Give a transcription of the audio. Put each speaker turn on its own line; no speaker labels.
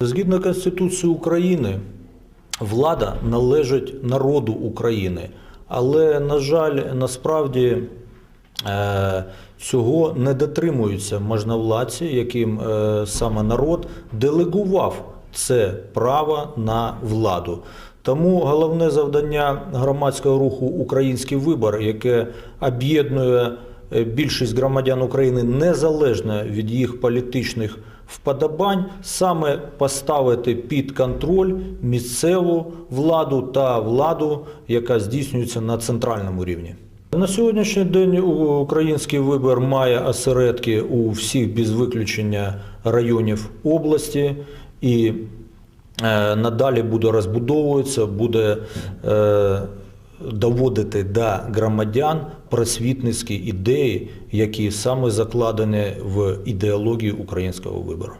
Згідно Конституції України, влада належить народу України. Але, на жаль, насправді е, цього не дотримуються можновладці, яким е, саме народ делегував це право на владу. Тому головне завдання громадського руху Український вибор, яке об'єднує більшість громадян України незалежно від їх політичних вподобань, саме поставити під контроль місцеву владу та владу, яка здійснюється на центральному рівні. На сьогоднішній день український вибір має осередки у всіх без виключення районів області і е, надалі буде розбудовуватися, буде е, доводити до громадян просвітницькі ідеї, які саме закладені в ідеологію українського вибору.